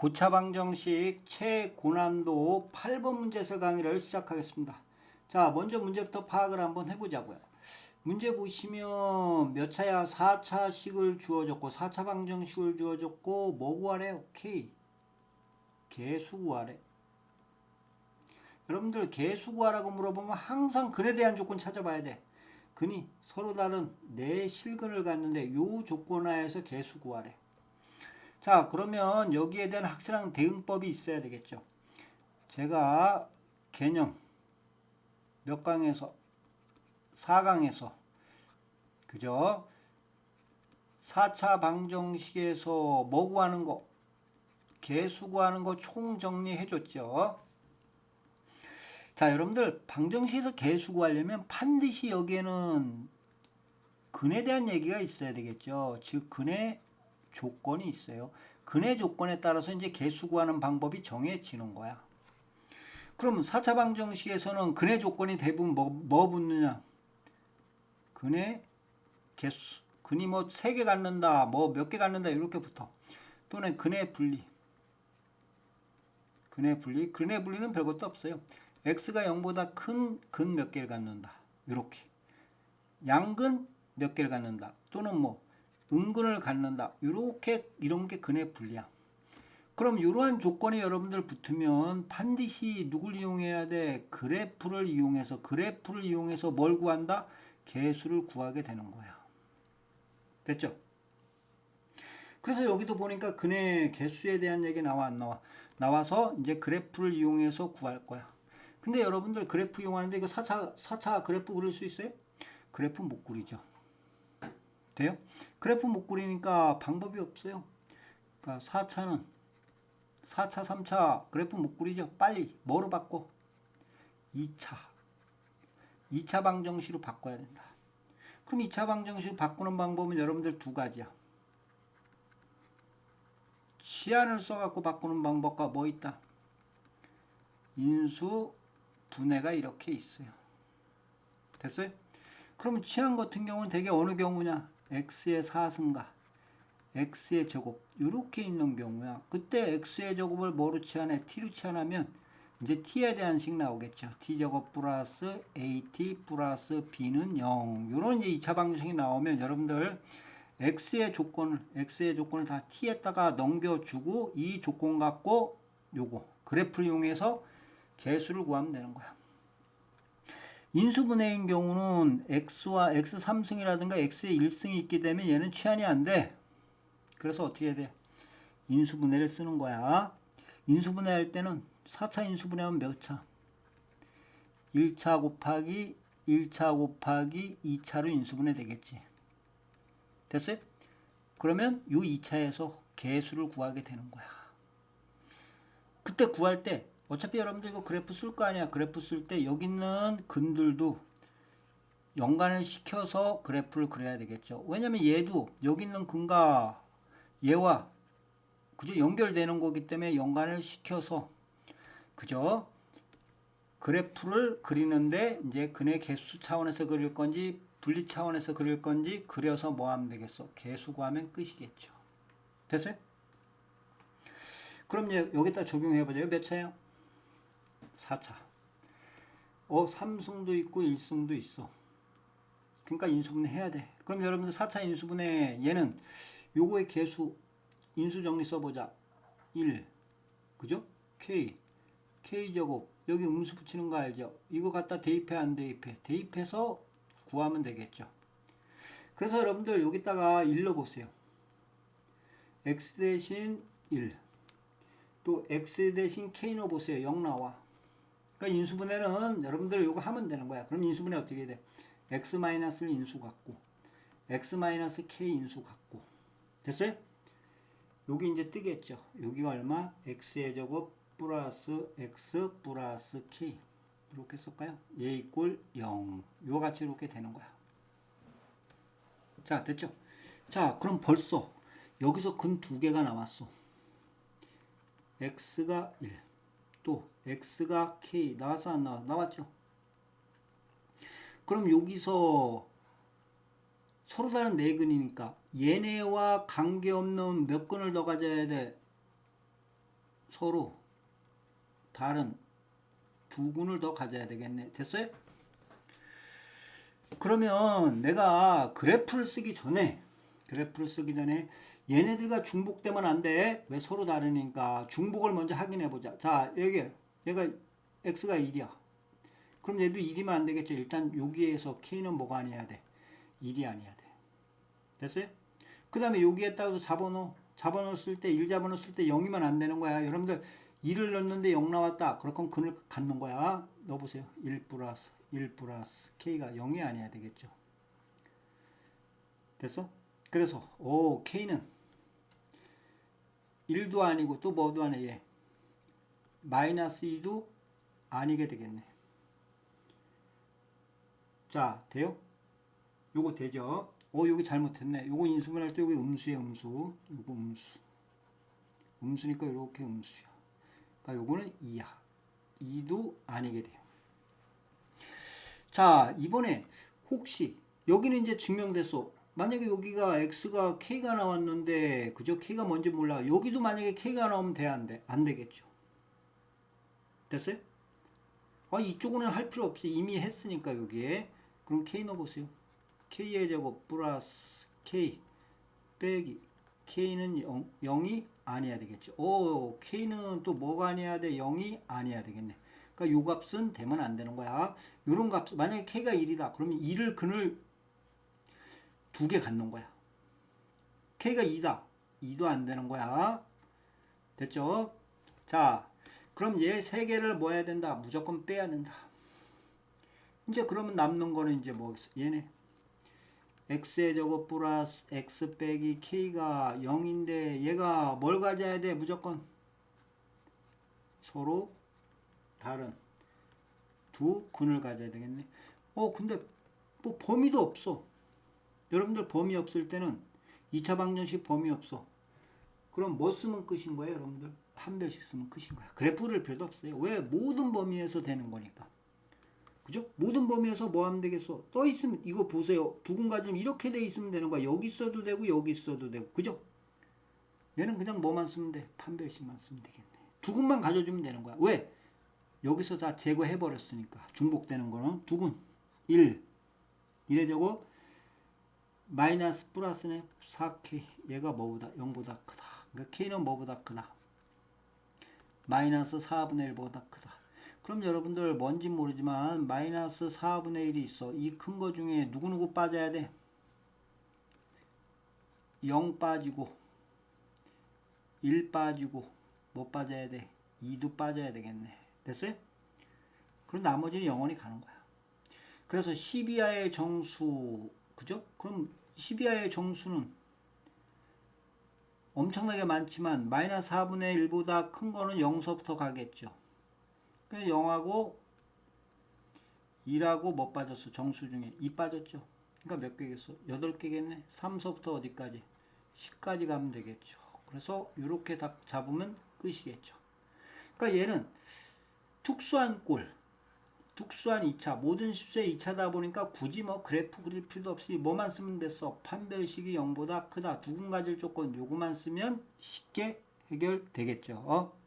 고차방정식 최고난도 8번 문제설 강의를 시작하겠습니다. 자, 먼저 문제부터 파악을 한번 해보자고요. 문제 보시면 몇 차야? 4차식을 주어졌고 4차 방정식을 주어졌고 뭐 구하래? 오케이. 개수 구하래. 여러분들 개수 구하라고 물어보면 항상 근에 대한 조건 찾아봐야 돼. 근이 서로 다른 네 실근을 갖는데 요 조건 하에서 개수 구하래. 자, 그러면 여기에 대한 확실한 대응법이 있어야 되겠죠. 제가 개념 몇 강에서 4강에서 그죠? 4차 방정식에서 뭐 구하는 거 개수 구하는 거 총 정리해 줬죠. 자, 여러분들 방정식에서 개수 구하려면 반드시 여기에는 근에 대한 얘기가 있어야 되겠죠. 즉 근의 조건이 있어요. 근의 조건에 따라서 이제 개수 구하는 방법이 정해지는 거야. 그러면 4차 방정식에서는 근의 조건이 대부분 뭐, 뭐 붙느냐? 근의 개수. 근이 뭐세개 갖는다, 뭐 몇 개 갖는다 이렇게 붙어. 또는 근의 분리. 근의 분리. 근의 분리는 별것도 없어요. x가 0보다 큰 근 몇 개를 갖는다. 이렇게. 양근 몇 개를 갖는다. 또는 뭐 은근을 갖는다. 이렇게 이런 게 근의 분리야. 그럼 이러한 조건이 여러분들 붙으면 반드시 누굴 이용해야 돼? 그래프를 이용해서 그래프를 이용해서 뭘 구한다? 개수를 구하게 되는 거야. 됐죠? 그래서 여기도 보니까 근의 개수에 대한 얘기 나와 안 나와? 나와서 이제 그래프를 이용해서 구할 거야. 근데 여러분들 그래프 이용하는데 이거 4차 4차 그래프 그릴 수 있어요? 그래프 못 그리죠. 돼요? 그래프 못 그리니까 방법이 없어요. 그러니까 4차는 4차, 3차 그래프 못 그리죠. 빨리 뭐로 바꿔? 2차. 2차 방정식으로 바꿔야 된다. 그럼 2차 방정식으로 바꾸는 방법은 여러분들 두 가지야. 치안을 써갖고 바꾸는 방법과 뭐 있다? 인수 분해가 이렇게 있어요. 됐어요? 그러면 치안 같은 경우는 대개 어느 경우냐? X의 4승가, x의 제곱 이렇게 있는 경우야. 그때 x의 제곱을 뭐로 치환해? t로 치환하면 이제 t에 대한 식 나오겠죠. t 제곱 플러스 at 플러스 b는 0. 이런 이제 2차 방정식이 나오면 여러분들 x의 조건을 x의 조건을 다 t에다가 넘겨주고 이 조건 갖고 요거 그래프를 이용해서 개수를 구하면 되는 거야. 인수분해인 경우는 x와 x 3승이라든가 x의 1승이 있게 되면 얘는 치환이 안 돼. 그래서 어떻게 해야 돼? 인수분해를 쓰는 거야. 인수분해 할 때는 4차 인수분해하면 몇 차? 1차 곱하기 1차 곱하기 2차로 인수분해 되겠지. 됐어요? 그러면 요 2차에서 개수를 구하게 되는 거야. 그때 구할 때 어차피 여러분들 이거 그래프 쓸 거 아니야. 그래프 쓸 때 여기 있는 근들도 연관을 시켜서 그래프를 그려야 되겠죠. 왜냐면 얘도 여기 있는 근과 얘와 그죠 연결되는 거기 때문에 연관을 시켜서 그죠 그래프를 그리는데 이제 근의 개수 차원에서 그릴 건지 분리 차원에서 그릴 건지 그려서 뭐 하면 되겠어 개수 구하면 끝이겠죠 됐어요? 그럼 이제 여기다 적용해 보죠 몇 차야? 4차. 어 3승도 있고 1승도 있어. 그러니까 인수분해 해야 돼. 그럼 여러분들 4차 인수분해 얘는 요거의 개수 인수 정리 써보자. 1 그죠? K. K 제곱. 여기 음수 붙이는 거 알죠? 이거 갖다 대입해 안 대입해? 대입해서 구하면 되겠죠. 그래서 여러분들 여기다가 1로 보세요. X 대신 1 또 x 대신 k 넣어 보세요. 0 나와 그러니까 인수분해는 여러분들 이거 하면 되는 거야 그럼 인수분해 어떻게 돼? x 마이너스를 인수 갖고 x 마이너스 k 인수 갖고 됐어요? 여기 이제 뜨겠죠. 여기가 얼마? x의 제곱 플러스 x 플러스 k 이렇게 쓸까요? 얘 이꼴 0. 요 같이 이렇게 되는 거야. 자, 됐죠? 자, 그럼 벌써 여기서 근 두 개가 나왔어. x가 1. 또 x가 k 나왔어 안 나왔어? 나왔죠? 그럼 여기서 서로 다른 네 근이니까 얘네와 관계없는 몇 근을 더 가져야 돼? 서로 다른 두 군을 더 가져야 되겠네. 됐어요? 그러면 내가 그래프를 쓰기 전에 그래프를 쓰기 전에 얘네들과 중복되면 안 돼. 왜 서로 다르니까 중복을 먼저 확인해 보자. 자, 여기 얘가 x가 1이야. 그럼 얘도 1이면 안 되겠죠. 일단 여기에서 k는 뭐가 아니어야 돼? 1이 아니어야 돼. 됐어요? 그 다음에 여기에 따라서 잡아넣어. 잡아넣었을 때, 1 잡아넣었을 때 0이면 안 되는 거야. 여러분들 1을 넣었는데 0 나왔다. 그렇건 근을 갖는 거야. 넣어보세요. 1 플러스 1 플러스 k가 0이 아니어야 되겠죠. 됐어? 그래서 오 k는 1도 아니고 또 뭐도 아니야 얘. 마이너스 2도 아니게 되겠네. 자, 돼요? 요거 되죠? 어, 여기 잘못했네. 요거 인수분할 때 여기 음수에 음수. 요거 음수. 음수니까 이렇게 음수야. 그러니까 요거는 2야. 2도 아니게 돼요. 자, 이번에 혹시 여기는 이제 증명됐어. 만약에 여기가 x가 k가 나왔는데 그저 k가 뭔지 몰라. 여기도 만약에 k가 나오면 돼, 안 돼? 안 되겠죠. 됐어요? 아, 이쪽은 할 필요 없어. 이미 했으니까 여기에. 그럼 k 넣어보세요. k의 제곱 플러스 k 빼기 k는 0, 0이 아니어야 되겠죠. 오, k는 또 뭐가 아니어야 돼? 0이 아니어야 되겠네. 그러니까 요 값은 되면 안 되는 거야. 요런 값, 만약에 k가 1이다. 그러면 1을 근을 두 개 갖는 거야. k가 2다. 2도 안 되는 거야. 됐죠? 자, 그럼 얘 세 개를 뭐 해야 된다? 무조건 빼야 된다. 이제 그러면 남는 거는 이제 뭐 얘네 x의 제곱 플러스 x 빼기 k가 0인데 얘가 뭘 가져야 돼? 무조건 서로 다른 두 근을 가져야 되겠네. 어 근데 뭐 범위도 없어. 여러분들 범위 없을 때는 2차 방정식 범위 없어. 그럼 뭐 쓰면 끝인 거예요, 여러분들? 판별식 쓰면 끝인 거야. 그래프를 필요도 없어요. 왜? 모든 범위에서 되는 거니까. 그죠? 모든 범위에서 뭐 하면 되겠어? 떠 있으면 이거 보세요. 두근 가지면 이렇게 돼 있으면 되는 거야. 여기 써도 되고 여기 써도 되고. 그죠? 얘는 그냥 뭐만 쓰면 돼? 판별식만 쓰면 되겠네. 두근만 가져주면 되는 거야. 왜? 여기서 다 제거해 버렸으니까. 중복되는 거는 두근 1 1의 제곱 마이너스 플러스네 4k 얘가 뭐보다 0보다 크다. 그러니까 k는 뭐보다 크다. 마이너스 4분의 1보다 크다. 그럼 여러분들 뭔지 모르지만 마이너스 4분의 1이 있어. 이 큰 거 중에 누구누구 빠져야 돼? 0 빠지고 1 빠지고 뭐 빠져야 돼? 2도 빠져야 되겠네. 됐어요? 그럼 나머지는 영원히 가는 거야. 그래서 12하의 정수 그죠? 그럼 12하의 정수는 엄청나게 많지만 마이너스 4분의 1보다 큰 거는 0서부터 가겠죠. 그래서 0하고 2라고 뭐 빠졌어? 정수 중에 2 빠졌죠. 그러니까 몇 개겠어? 8개겠네. 3서부터 어디까지? 10까지 가면 되겠죠. 그래서 이렇게 다 잡으면 끝이겠죠. 그러니까 얘는 특수한 꼴, 특수한 2차, 모든 실수의 2차다 보니까 굳이 뭐 그래프 그릴 필요도 없이 뭐만 쓰면 됐어. 판별식이 0보다 크다. 두근 가질 조건 요거만 쓰면 쉽게 해결되겠죠. 어?